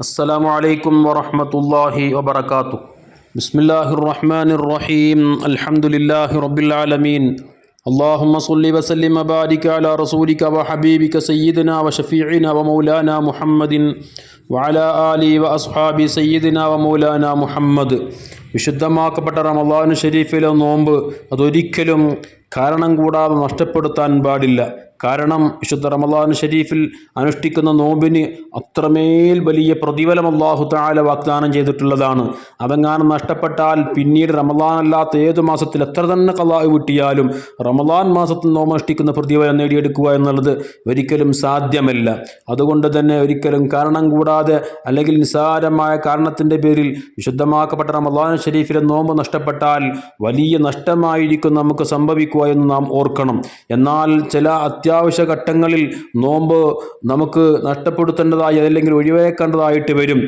السلام عليكم ورحمة الله وبركاته بسم الله الرحمن الرحيم الحمد لله رب العالمين اللهم صل وسلم وبارك على رسولك وحبيبك سيدنا وشفيعنا ومولانا محمد وعلى آله وأصحاب سيدنا ومولانا محمد വിശുദ്ധമാക്കപ്പെട്ട റമദാൻ ഷരീഫിലെ നോമ്പ് അതൊരിക്കലും കാരണം കൂടാതെ നഷ്ടപ്പെടുത്താൻ പാടില്ല കാരണം വിശുദ്ധ റമദാൻ ഷരീഫിൽ അനുഷ്ഠിക്കുന്ന നോമ്പിന് അത്രമേൽ വലിയ പ്രതിഫലം അള്ളാഹു താല വാഗ്ദാനം ചെയ്തിട്ടുള്ളതാണ്. അതെങ്ങാനും നഷ്ടപ്പെട്ടാൽ പിന്നീട് റമദാൻ അല്ലാത്ത ഏത് മാസത്തിൽ എത്ര തന്നെ കലാഹ് വിട്ടിയാലും റമദാൻ മാസത്തിൽ നോമ്പ് അനുഷ്ഠിക്കുന്ന പ്രതിഫലം നേടിയെടുക്കുക എന്നുള്ളത് ഒരിക്കലും സാധ്യമല്ല. അതുകൊണ്ട് തന്നെ ഒരിക്കലും കാരണം കൂടാതെ അല്ലെങ്കിൽ നിസ്സാരമായ കാരണത്തിന്റെ പേരിൽ വിശുദ്ധമാക്കപ്പെട്ട റമദാൻ ഷരീഫിലെ നോമ്പ് നഷ്ടപ്പെട്ടാൽ വലിയ നഷ്ടമായിരിക്കും നമുക്ക് സംഭവിക്കുക എന്ന് നാം ഓർക്കണം. എന്നാൽ ചില അത്യാവശ്യ ഘട്ടങ്ങളിൽ നോമ്പ് നമുക്ക് നഷ്ടപ്പെടുത്തേണ്ടതായി അതല്ലെങ്കിൽ ഒഴിവാക്കേണ്ടതായിട്ട് വരും.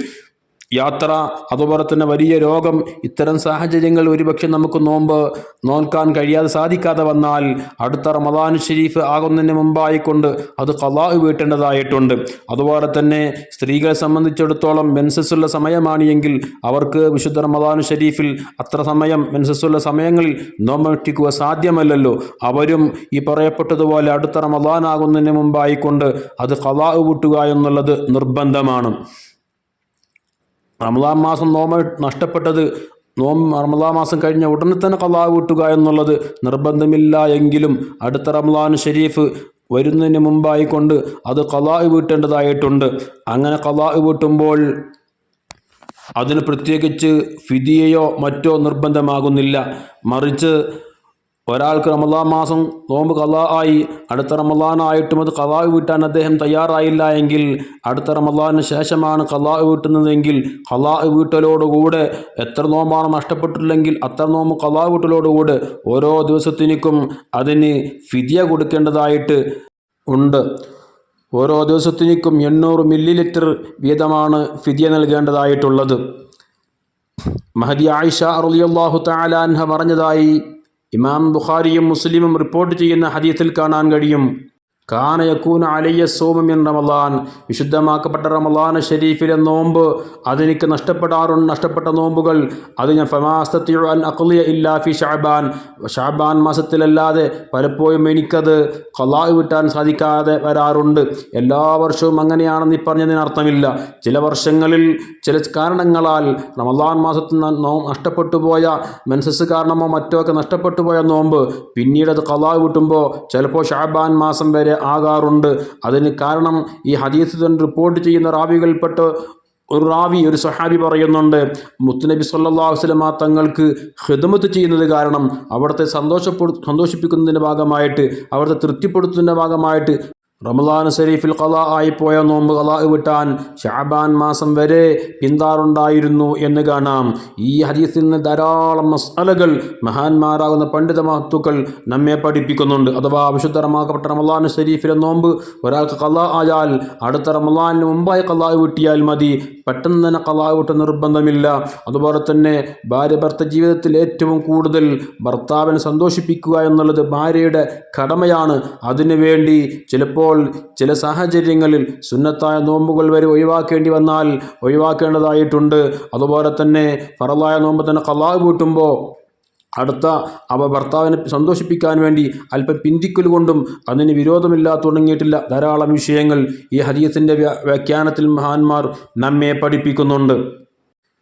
യാത്ര അതുപോലെ തന്നെ വലിയ രോഗം ഇത്തരം സാഹചര്യങ്ങൾ ഒരുപക്ഷെ നമുക്ക് നോമ്പ് നോൽക്കാൻ കഴിയാതെ സാധിക്കാതെ വന്നാൽ അടുത്ത റമദാൻ ഷരീഫ് ആകുന്നതിന് മുമ്പായിക്കൊണ്ട് അത് കലാഹ് വീട്ടേണ്ടതായിട്ടുണ്ട്. അതുപോലെ തന്നെ സ്ത്രീകളെ സംബന്ധിച്ചിടത്തോളം മെൻസസ്സുള്ള സമയമാണ് എങ്കിൽ അവർക്ക് വിശുദ്ധ റമദാൻ ഷരീഫിൽ അത്ര സമയം മെൻസസ്സുള്ള സമയങ്ങളിൽ നോമ്പനുഷ്ഠിക്കുക സാധ്യമല്ലല്ലോ. അവരും ഈ പറയപ്പെട്ടതുപോലെ അടുത്ത റമദാൻ ആകുന്നതിന് മുമ്പായിക്കൊണ്ട് അത് കലാഹ് വീട്ടുക എന്നുള്ളത് നിർബന്ധമാണ്. റമദാൻ മാസം നോമ നഷ്ടപ്പെട്ടത്. നോം റമദാൻ മാസം കഴിഞ്ഞ ഉടനെ തന്നെ കലാ കൂട്ടുക എന്നുള്ളത് നിർബന്ധമില്ല എങ്കിലും അടുത്ത റമദാൻ ഷെരീഫ് വരുന്നതിന് മുമ്പായിക്കൊണ്ട് അത് കലാ വീട്ടേണ്ടതായിട്ടുണ്ട് അങ്ങനെ കലാ വീട്ടുമ്പോൾ അതിന് പ്രത്യേകിച്ച് ഫിദിയയോ മറ്റോ നിർബന്ധമാകുന്നില്ല. മറിച്ച് ഒരാൾക്ക് റമദാൻ മാസം നോമ്പ് കലാ ആയി അടുത്ത റമദാനായിട്ടും അത് കലാ വീട്ടാൻ അദ്ദേഹം തയ്യാറായില്ല എങ്കിൽ അടുത്ത റമദാന് ശേഷമാണ് കലാ വീട്ടുന്നതെങ്കിൽ കഥാ വീട്ടലോടുകൂടെ എത്ര നോമ്പാണ് നഷ്ടപ്പെട്ടിട്ടില്ലെങ്കിൽ അത്ര നോമ്പ് കലാ വീട്ടലോടുകൂടെ ഓരോ ദിവസത്തിനും അതിന് ഫിദിയ കൊടുക്കേണ്ടതായിട്ട് ഉണ്ട്. ഓരോ ദിവസത്തിനും എണ്ണൂറ് മില്ലി ലിറ്റർ വീതമാണ് ഫിദിയ നൽകേണ്ടതായിട്ടുള്ളത്. മഹദി ആയിഷ അറുലിയല്ലാഹു താലാൻഹ പറഞ്ഞതായി ഇമാം ബുഖാരിയും മുസ്ലിമും റിപ്പോർട്ട് ചെയ്യുന്ന ഹദീസിൽ കാണാൻ കഴിയും. കാന യക്കൂന അലയ്യ എൻ റമലാൻ വിശുദ്ധമാക്കപ്പെട്ട റമലാൻ ഷരീഫിലെ നോമ്പ് അതെനിക്ക് നഷ്ടപ്പെടാറുണ്ട്. നഷ്ടപ്പെട്ട നോമ്പുകൾ അത് ഞാൻ ഫമാസ്തത്തിയു അൻ അഖ്ലിയ ഇല്ലാ ഫി ഷാബാൻ ഷാബാൻ മാസത്തിലല്ലാതെ പലപ്പോഴും എനിക്കത് കലാ വിട്ടാൻ സാധിക്കാതെ വരാറുണ്ട്. എല്ലാ വർഷവും അങ്ങനെയാണെന്ന് ഈ പറഞ്ഞതിന് അർത്ഥമില്ല. ചില വർഷങ്ങളിൽ ചില കാരണങ്ങളാൽ റമലാൻ മാസത്തിൽ നഷ്ടപ്പെട്ടു പോയ മെൻസസ് കാരണമോ മറ്റോ ഒക്കെ നഷ്ടപ്പെട്ടു പോയ നോമ്പ് പിന്നീട് അത് കലാ വിട്ടുമ്പോൾ ചിലപ്പോൾ ഷാബാൻ മാസം വരെ ആകാറുണ്ട്. അതിന് കാരണം ഈ ഹദീസ് തന്നെ റിപ്പോർട്ട് ചെയ്യുന്ന റാവികൾപ്പെട്ട ഒരു റാവി ഒരു സഹാബി പറയുന്നുണ്ട് മുത്തുനബി സല്ലാ വസ്ലമ തങ്ങൾക്ക് ഹിദമത്ത് ചെയ്യുന്നത് കാരണം അവിടുത്തെ സന്തോഷപ്പെടു സന്തോഷിപ്പിക്കുന്നതിന്റെ ഭാഗമായിട്ട് അവിടുത്തെ തൃപ്തിപ്പെടുത്തുന്നതിന്റെ ഭാഗമായിട്ട് റമദാൻ ഷെരീഫിൽ കല ആയിപ്പോയ നോമ്പ് കല വിട്ടാൻ ഷാബാൻ മാസം വരെ പിന്താറുണ്ടായിരുന്നു എന്ന് കാണാം. ഈ ഹദീസിൽ നിന്ന് ധാരാളം മസാലകൾ മഹാന്മാരാകുന്ന പണ്ഡിത മഹത്തുക്കൾ നമ്മെ പഠിപ്പിക്കുന്നുണ്ട്. അഥവാ വിശുദ്ധരമാക്കപ്പെട്ട റമദാൻ ഷെരീഫിലെ നോമ്പ് ഒരാൾക്ക് കല ആയാൽ അടുത്ത റമദാനിന് മുമ്പായി കല വിട്ടിയാൽ മതി. പെട്ടെന്ന് തന്നെ കല വിട്ട് നിർബന്ധമില്ല. അതുപോലെ തന്നെ ഭാര്യ ഭർത്ത ജീവിതത്തിൽ ഏറ്റവും കൂടുതൽ ഭർത്താവിനെ സന്തോഷിപ്പിക്കുക എന്നുള്ളത് ഭാര്യയുടെ കടമയാണ്. അതിനുവേണ്ടി ചിലപ്പോൾ ചില സാഹചര്യങ്ങളിൽ സുന്നത്തായ നോമ്പുകൾ വരെ ഒഴിവാക്കേണ്ടി വന്നാൽ ഒഴിവാക്കേണ്ടതായിട്ടുണ്ട്. അതുപോലെ തന്നെ ഫറലായ നോമ്പ് തന്നെ കലാഹ് കൂട്ടുമ്പോൾ അടുത്ത അവ ഭർത്താവിനെ സന്തോഷിപ്പിക്കാൻ വേണ്ടി അല്പം പിന്തിക്കൽ കൊണ്ടും അതിന് വിരോധമില്ലാത്ത തുടങ്ങിയിട്ടില്ല ധാരാളം വിഷയങ്ങൾ ഈ ഹദീസിന്റെ വ്യാഖ്യാനത്തിൽ മഹാന്മാർ നമ്മെ പഠിപ്പിക്കുന്നുണ്ട്.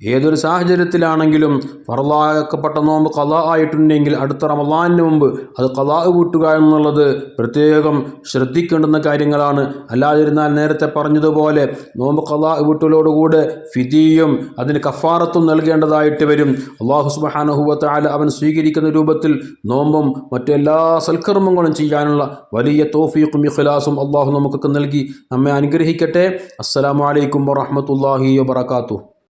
ഏതൊരു സാഹചര്യത്തിലാണെങ്കിലും ഫറലാക്കപ്പെട്ട നോമ്പ് കലാ ആയിട്ടുണ്ടെങ്കിൽ അടുത്ത റമദാനിന് മുമ്പ് അത് കലാ കൂട്ടുക എന്നുള്ളത് പ്രത്യേകം ശ്രദ്ധിക്കേണ്ടുന്ന കാര്യങ്ങളാണ്. അല്ലാതിരുന്നാൽ നേരത്തെ പറഞ്ഞതുപോലെ നോമ്പ് കലാ വീട്ടലോടുകൂടെ ഫിതിയും അതിന് കഫാറത്തും നൽകേണ്ടതായിട്ട് വരും. അള്ളാഹു സുബാനഹുവത്ത് അവൻ സ്വീകരിക്കുന്ന രൂപത്തിൽ നോമ്പും മറ്റെല്ലാ സൽക്കർമ്മങ്ങളും ചെയ്യാനുള്ള വലിയ തോഫീഖും ഇഖ്ലാസും അള്ളാഹു നമുക്കൊക്കെ നൽകി നമ്മെ അനുഗ്രഹിക്കട്ടെ. അസ്സലാമലൈക്കും വറഹമത്തല്ലാഹി വാത്തു